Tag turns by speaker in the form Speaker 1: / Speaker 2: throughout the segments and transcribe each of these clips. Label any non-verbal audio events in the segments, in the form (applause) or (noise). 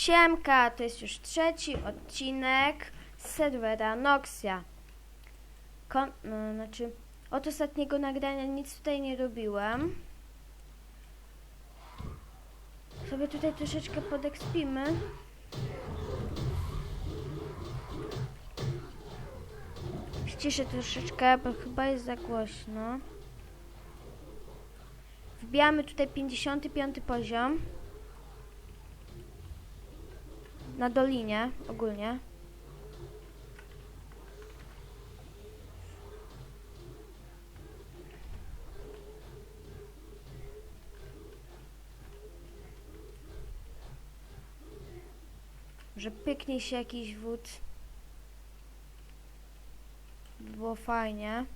Speaker 1: Siemka, to jest już trzeci odcinek z serwera Noxia. Kon- no, znaczy, od ostatniego nagrania nic tutaj nie robiłem. Sobie tutaj troszeczkę podekspimy. Ściszę troszeczkę, bo chyba jest za głośno. Wbijamy tutaj 55 poziom. Na dolinie ogólnie. Że pyknie się jakiś wód. By Było fajnie.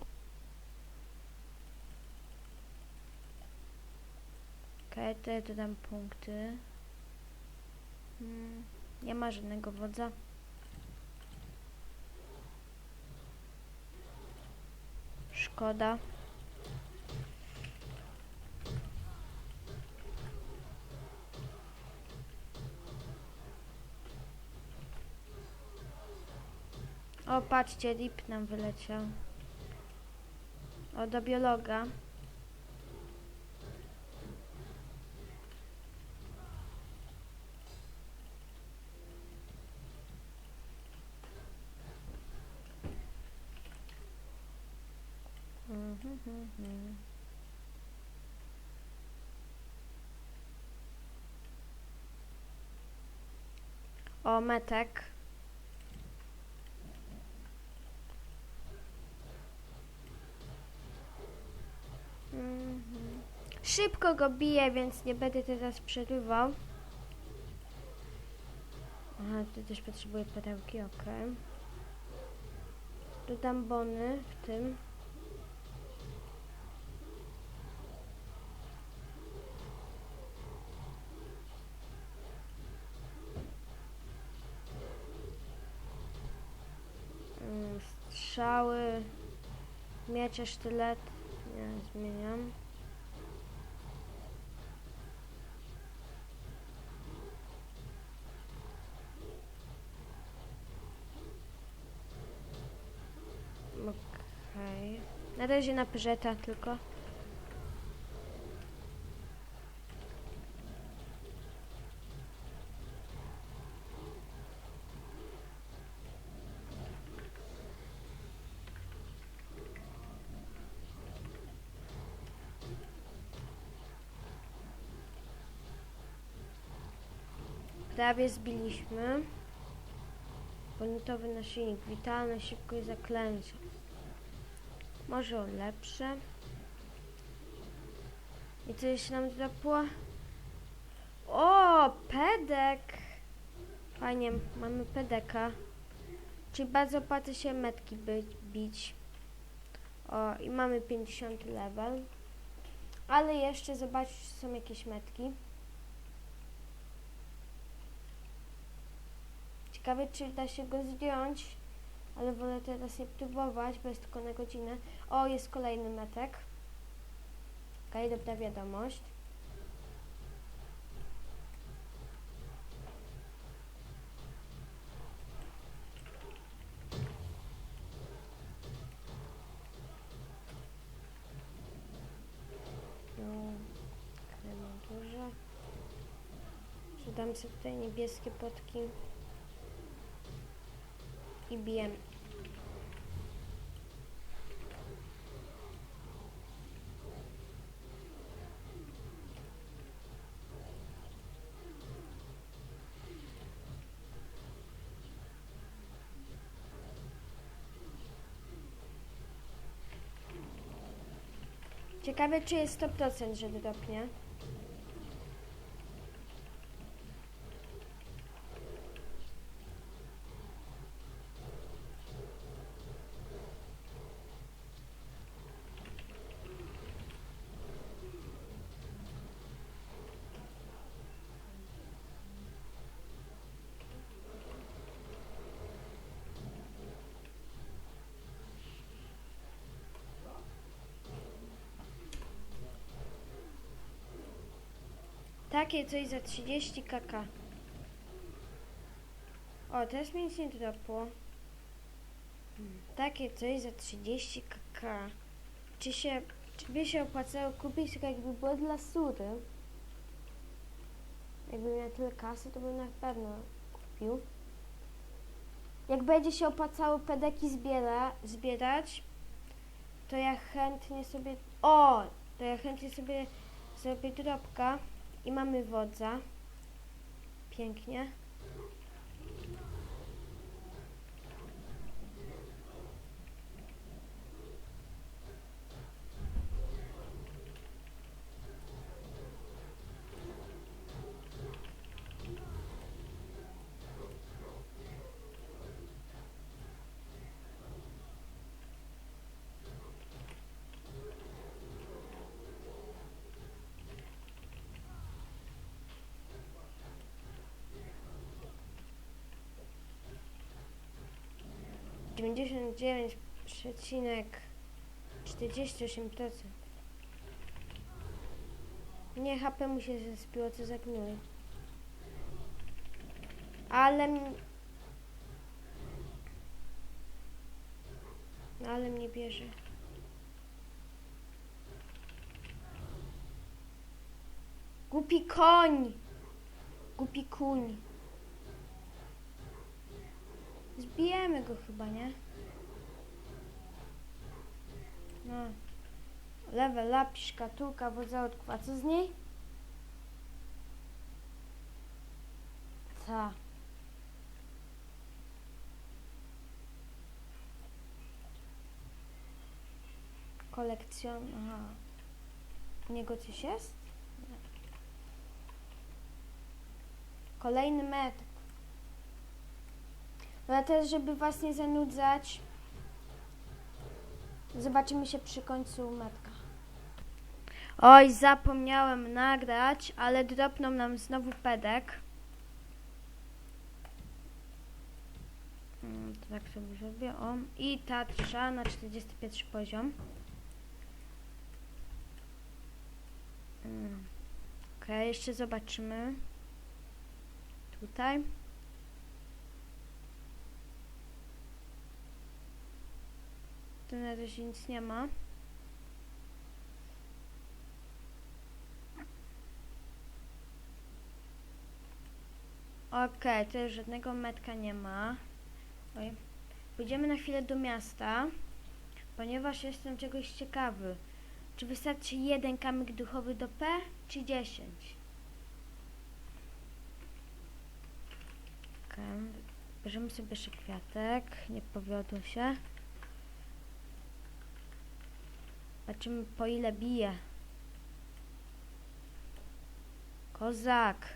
Speaker 1: Okej, okay, tutaj dodam punkty. Hmm, nie ma żadnego wodza. Szkoda. O, patrzcie, rip nam wyleciał. O, do biologa. O, metek. Mhm. Szybko go biję, więc nie będę teraz przerywał. Aha, tu też potrzebuję perełki, ok. Dodam bony w tym. Mm, Strzały, miecze, sztylet. Nie, zmieniam. Okej. Na razie na pyżeta tylko. Prawie zbiliśmy. Bonitowy naszyjnik, witalny, szybko i zaklęcie. Może lepsze. I co jeszcze nam drapło? O, pedek! Fajnie, mamy pedeka. Czyli bardzo opłaca się metki być, bić. O, i mamy 50 level. Ale jeszcze zobaczyć, czy są jakieś metki. Ciekawe, czy da się go zdjąć, ale wolę teraz nie próbować, bo jest tylko na godzinę. O, jest kolejny metek. Okej, dobra wiadomość. No. Dodam sobie tutaj niebieskie potki i bijemy. Ciekawe, czy jest 100%, że dropnie. Takie coś za 30 kk. O, teraz mi nic nie dropło. Hmm, Takie coś za 30 kk. Czy się, czy by się opłacało kupić, tylko jakby było dla sury? Jakbym miał tyle kasy, to bym na pewno kupił. Jak będzie się opłacało pedeki zbiera, zbierać, to ja chętnie sobie... O! To ja chętnie sobie zrobię dropka i mamy wodza. Pięknie. Dziewięćdziesiąt dziewięć przecinek czterdzieści osiem procent. Nie, HP mu się zespiło, co za gnój. Ale... Ale mnie bierze. Głupi koń! Głupi kuń. Zbijemy go chyba, nie? No. Level up, szkatułka, wodzautków. A co z niej? Ta. Kolekcjon... Aha. U niego coś jest? Kolejny metr. No a teraz, żeby was nie zanudzać, zobaczymy się przy końcu metka. Oj, zapomniałem nagrać, ale dropnął nam znowu pedek. Mm, tak sobie zrobię. O. I tatrza na 41 poziom. Mm. Okej, jeszcze zobaczymy. Tutaj. Tu na razie nic nie ma. Okej, to już żadnego metka nie ma. Oj. Pójdziemy na chwilę do miasta, ponieważ jestem czegoś ciekawy. Czy wystarczy jeden kamyk duchowy do P, czy 10? Okej, bierzemy sobie jeszcze kwiatek, nie powiodło się. Zobaczymy po ile bije. Kozak.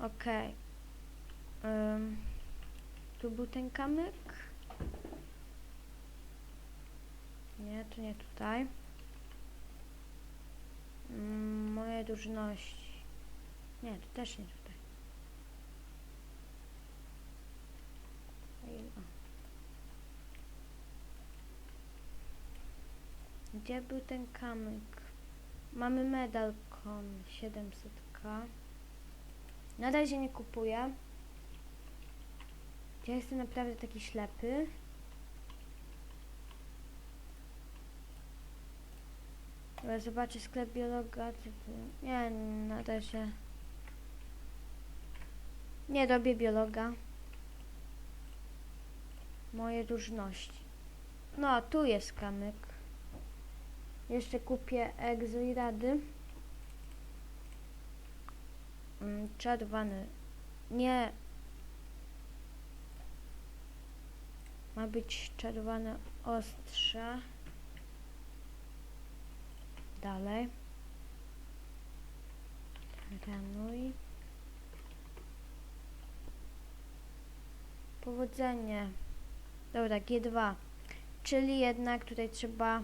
Speaker 1: Okej. Ym, tu był ten kamyk? Nie, to nie tutaj. Mm, moje różności. Nie, to też nie tutaj. Gdzie był ten kamyk? Mamy medal kon 700k. Na razie nie kupuję. Ja jestem naprawdę taki ślepy. Zobaczę sklep biologa. Nie, na razie. Nie robię biologa. Moje różności. No, tu jest kamyk. Jeszcze kupię egzo i rady. Mm, Czerwony. Nie. Ma być czerwone ostrze. Dalej. Ranuj. Powodzenie. Dobra, G2. Czyli jednak tutaj trzeba.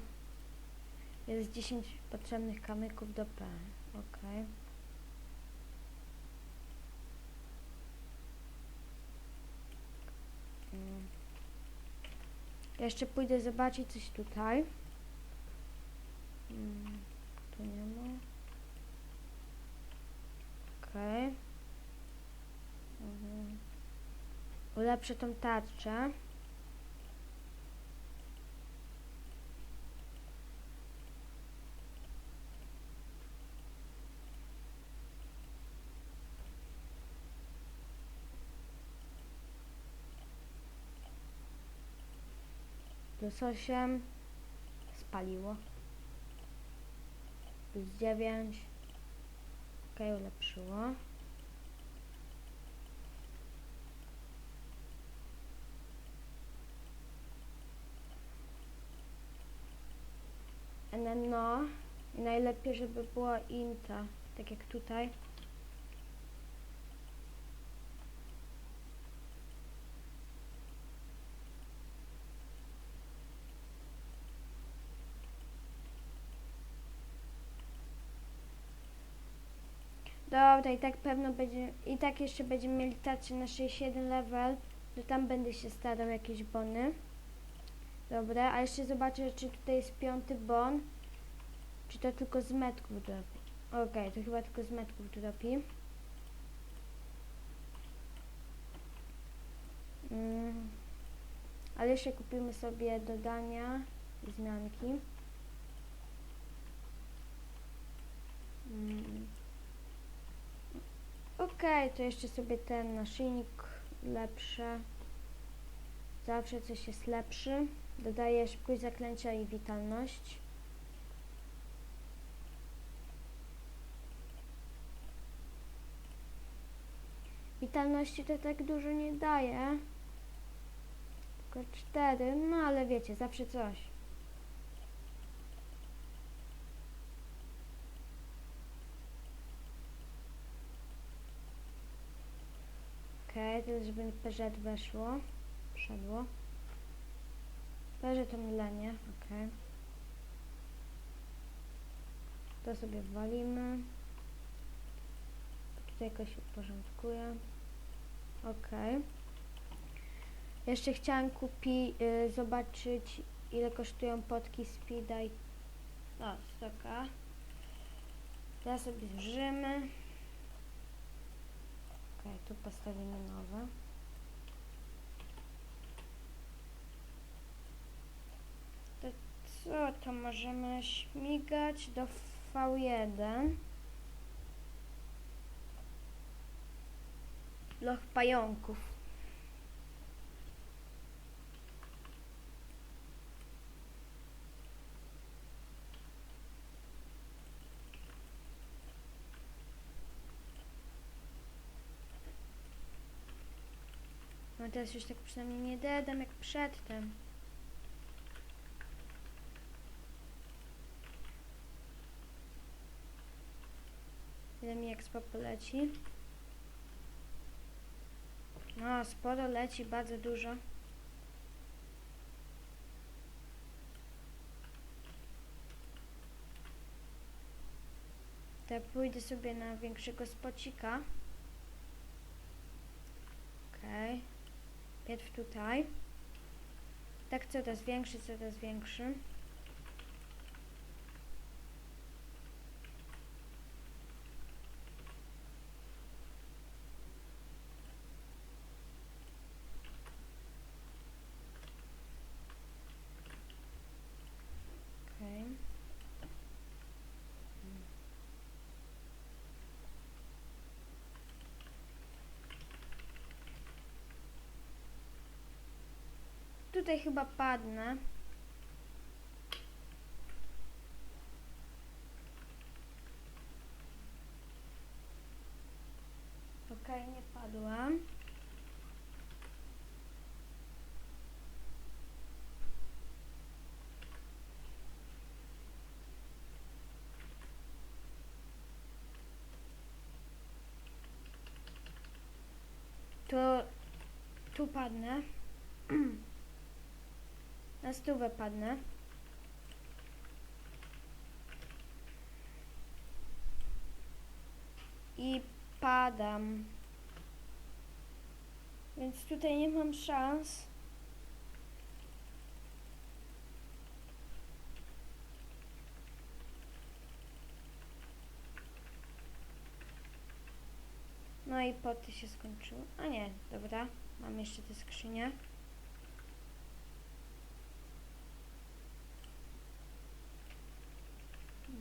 Speaker 1: Jest 10 potrzebnych kamyków do P. Okej. Mm. Jeszcze pójdę zobaczyć coś tutaj. Mm, tu nie ma. Okej. Mhm. Ulepszę tą tarczę. Plus 8 spaliło. Plus 9 ok, ulepszyło. No i najlepiej, żeby była inta, tak jak tutaj. Dobra, i tak pewno będzie, i tak jeszcze będziemy mieli tarczę na 61 level, to tam będę się starał jakieś bony. Dobra, a jeszcze zobaczę, czy tutaj jest piąty bon, czy to tylko z metków dropi. Okej, to chyba tylko z metków dropi. Mm. Ale jeszcze kupimy sobie dodania zmianki. Mm. Okej, to jeszcze sobie ten naszyjnik lepszy. Zawsze coś jest lepszy. Dodaję szybkość zaklęcia i witalność. Witalności to tak dużo nie daje. Tylko cztery, no ale wiecie, zawsze coś. Okej, teraz żeby PZ weszło. Wszedło. PZ to mylenie, okej. To sobie wwalimy. Tutaj jakoś uporządkuję. Okej. Jeszcze chciałam kupić, y, zobaczyć ile kosztują potki Speeda i... O, stoka. Teraz sobie zżymy. Tu postawimy nowe. To co, to możemy śmigać do V1. Loch pająków. Teraz już tak przynajmniej nie dedam jak przedtem. Ile mi expo poleci? No, sporo leci, bardzo dużo. To pójdę sobie na większego spocika. Okej. Pierw tutaj. Tak coraz większy, coraz większy. Okej. Tutaj chyba padnę. Okej, nie padłam. To tu padnę. (clears throat) stówę padnę. I padam. Więc tutaj nie mam szans. No i poty się skończyły. A nie, dobra. Mam jeszcze te skrzynie.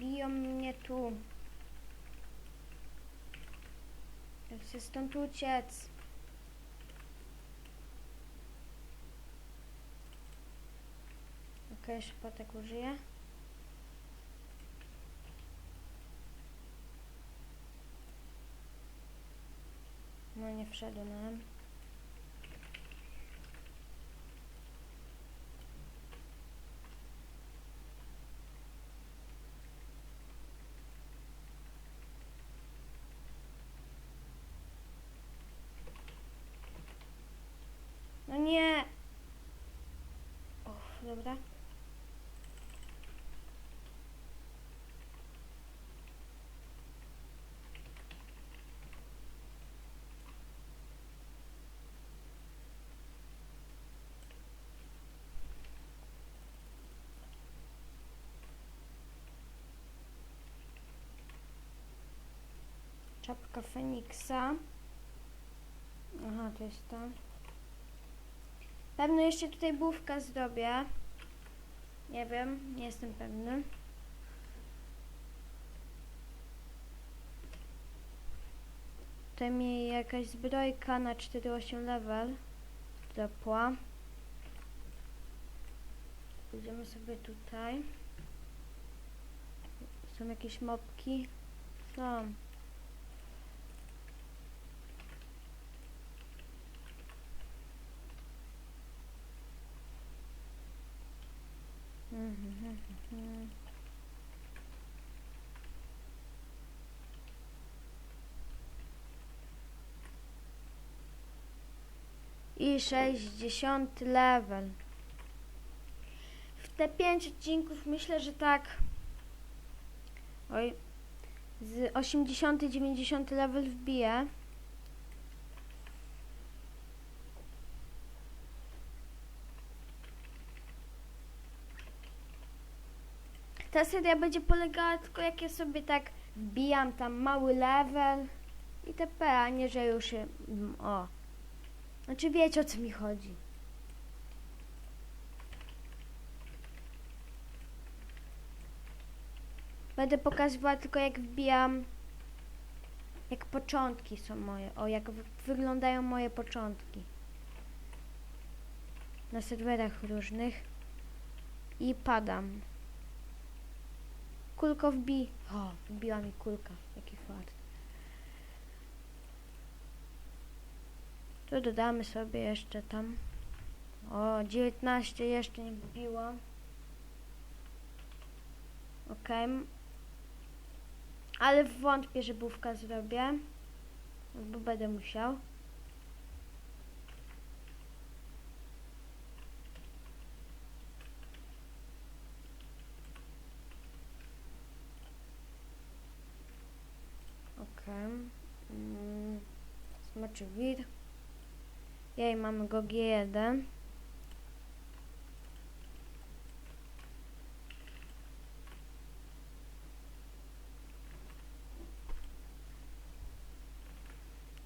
Speaker 1: Biją mnie tu. Ja chcę stąd uciec. Okej, jeszcze potek użyję. No nie wszedłem. No nie. Uff, dobra. Czapka Feniksa. Aha, to jest to. Pewno jeszcze tutaj główka zrobię. Nie wiem, nie jestem pewny. Tutaj mi jakaś zbrojka na 4-8 level dropła. Pójdziemy sobie tutaj. Są jakieś mopki? Są. Mhm, mhm. I 60 level. W te 5 odcinków myślę, że tak. Oj. Z 80-90 level wbiję. Ta seria będzie polegała tylko jak ja sobie tak wbijam tam mały level i TP, a nie, że już mm, O. Znaczy wiecie o co mi chodzi. Będę pokazywała tylko jak wbijam jak początki są moje, o jak wy- wyglądają moje początki. Na serwerach różnych i padam. Kulko wbi. O, wbiła mi kulka. Jaki fart. Tu dodamy sobie jeszcze tam. O, 19 jeszcze nie wbiło. Okej. Ale wątpię, że bówka zrobię. Bo będę musiał. Okej. Mm, Smaczy. Jej, mamy go G1.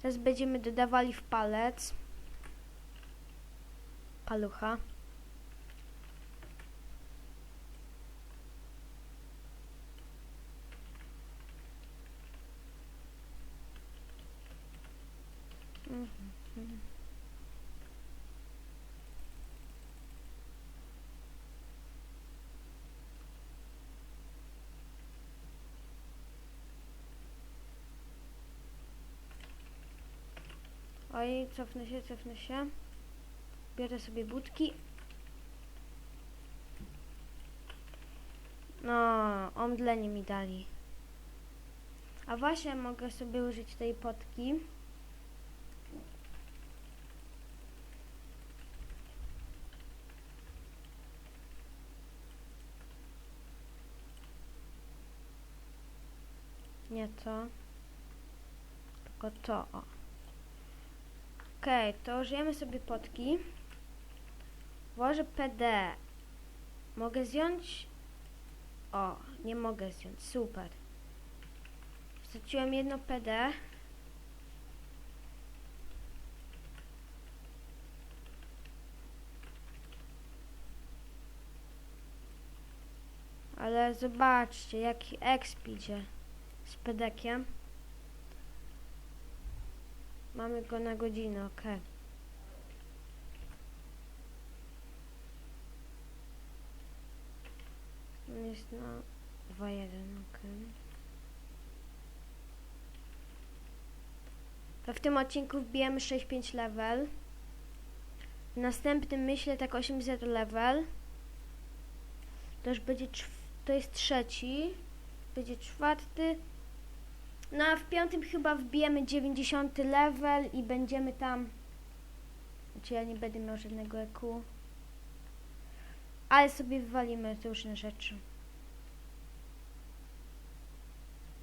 Speaker 1: Teraz będziemy dodawali w palec. Palucha. Mhm. Oj, cofnę się, cofnę się. Biorę sobie budki. No, omdlenie mi dali. A właśnie mogę sobie użyć tej potki. Nie to. Tylko to, o. Okej, okay, to użyjemy sobie potki. Włożę PD. Mogę zjąć? O, nie mogę zjąć. Super. Straciłem jedno PD. Ale zobaczcie, jaki exp idzie z pedekiem. Mamy go na godzinę, okej. On jest na 2-1, okej. To w tym odcinku wbijemy 6-5 level. W następnym myślę tak 800 level. To już będzie, to jest trzeci. Będzie czwarty. No a w piątym chyba wbijemy 90 level i będziemy tam. Znaczy ja nie będę miał żadnego EQ. Ale sobie wywalimy różne rzeczy.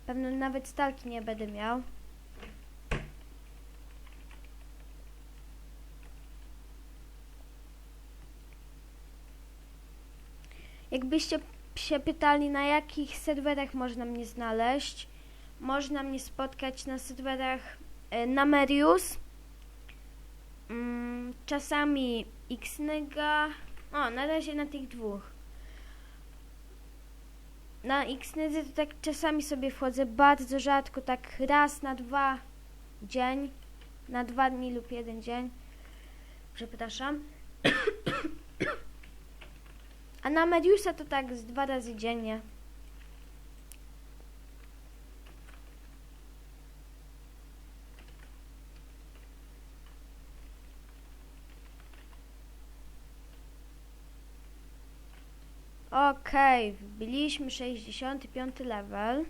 Speaker 1: Pewno nawet stalki nie będę miał. Jakbyście się pytali, na jakich serwerach można mnie znaleźć, można mnie spotkać na serwerach e, Namerius, mm, czasami Xnyga, o, na razie na tych dwóch. Na Xnydze to tak czasami sobie wchodzę, bardzo rzadko, tak raz na dwa dzień, na dwa dni lub jeden dzień. Przepraszam. (coughs) A na Mediusa to tak z dwa razy dziennie. Okej, wbiliśmy 65 level.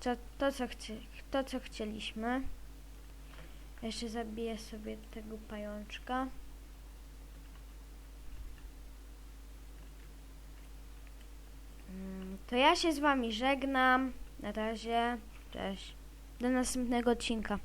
Speaker 1: Co, to, co to, co chcieliśmy. Jeszcze zabiję sobie tego pajączka. Mm, To ja się z wami żegnam. Na razie. Cześć. Do następnego odcinka.